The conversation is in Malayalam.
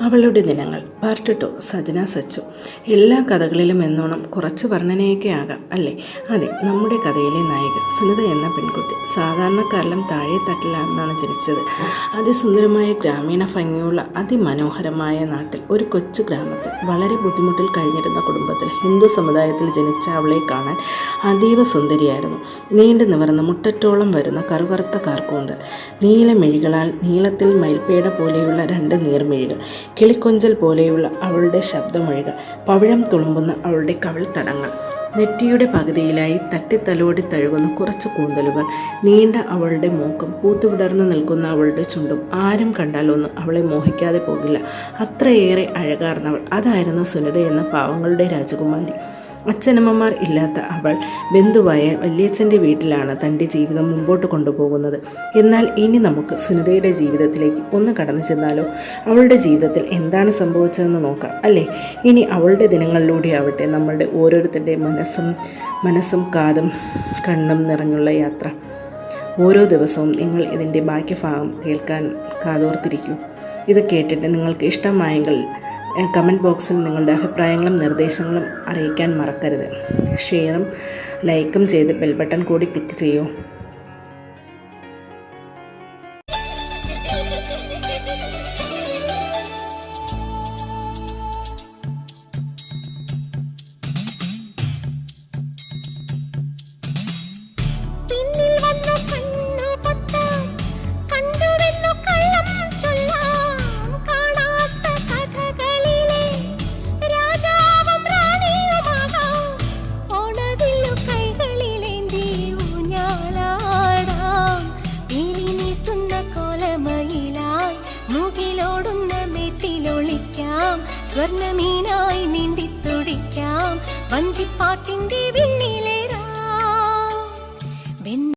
അവളുടെ ദിനങ്ങൾ. Part two Sajana Sachu. എല്ലാ കഥകളിലും എന്നോണം കുറച്ച് വർണനയൊക്കെ ആകാം അല്ലേ? അതെ നമ്മുടെ കഥയിലെ നായിക സുനിത എന്ന പെൺകുട്ടി സാധാരണക്കാരിലും താഴെ തട്ടിലാണെന്നാണ് ജനിച്ചത്. അതിസുന്ദരമായ ഗ്രാമീണ ഭംഗിയുള്ള അതിമനോഹരമായ നാട്ടിൽ ഒരു കൊച്ചു ഗ്രാമത്തിൽ വളരെ ബുദ്ധിമുട്ടിൽ കഴിഞ്ഞിരുന്ന കുടുംബത്തിൽ ഹിന്ദു സമുദായത്തിൽ ജനിച്ച അവളെ കാണാൻ അതീവ സുന്ദരിയായിരുന്നു. നീണ്ടു നിവർന്ന് മുട്ടറ്റോളം വരുന്ന കറുകറുത്ത കാർക്കൂന്തൽ നീലമിഴികളാൽ നീളത്തിൽ മയിൽപ്പേട പോലെയുള്ള രണ്ട് നീർമിഴികൾ കിളിക്കൊഞ്ചൽ പോലെയുള്ള അവളുടെ ശബ്ദമൊഴികൾ പവിഴം തുളുമ്പുന്ന അവളുടെ കവിൾത്തടങ്ങൾ. നെറ്റിയുടെ പകുതിയിലായി തട്ടിത്തലോടി തഴുകുന്ന കുറച്ച് കൂന്തലുകൾ നീണ്ട അവളുടെ മൂക്കും പൂത്തുവിടർന്നു നിൽക്കുന്ന അവളുടെ ചുണ്ടും ആരും കണ്ടാലൊന്നും അവളെ മോഹിക്കാതെ പോകില്ല. അത്രയേറെ അഴകാർന്നവൾ. അതായിരുന്നു സുനിത എന്ന പാവങ്ങളുടെ രാജകുമാരി. അച്ഛനമ്മമാർ ഇല്ലാത്ത അവൾ ബന്ധുവായ വല്യച്ഛന്റെ വീട്ടിലാണ് തന്റെ ജീവിതം മുമ്പോട്ട് കൊണ്ടുപോകുന്നത്. എന്നാൽ ഇനി നമുക്ക് സുനിതയുടെ ജീവിതത്തിലേക്ക് ഒന്ന് കടന്നു ചെന്നാലോ? അവളുടെ ജീവിതത്തിൽ എന്താണ് സംഭവിച്ചതെന്ന് നോക്കാം അല്ലേ? ഇനി അവളുടെ ദിനങ്ങളിലൂടെ ആവട്ടെ നമ്മളുടെ ഓരോരുത്തരുടെ മനസ്സും മനസ്സും കാതും കണ്ണും നിറഞ്ഞുള്ള യാത്ര. ഓരോ ദിവസവും നിങ്ങൾ ഇതിന്റെ ബാക്കി ഭാഗം കേൾക്കാൻ കാതോർത്തിരിക്കും. ഇത് കേട്ടിട്ട് നിങ്ങൾക്ക് ഇഷ്ടമായെങ്കിൽ കമന്റ് ബോക്സിൽ നിങ്ങളുടെ അഭിപ്രായങ്ങളും നിർദ്ദേശങ്ങളും അറിയിക്കാൻ മറക്കരുത്. ഷെയറും ലൈക്കും ചെയ്ത് ബെൽ ബട്ടൺ കൂടി ക്ലിക്ക് ചെയ്യൂ. സ്വർണമീനായി നീണ്ടിത്തുടിക്കാം വഞ്ചിപ്പാട്ടിന്റെ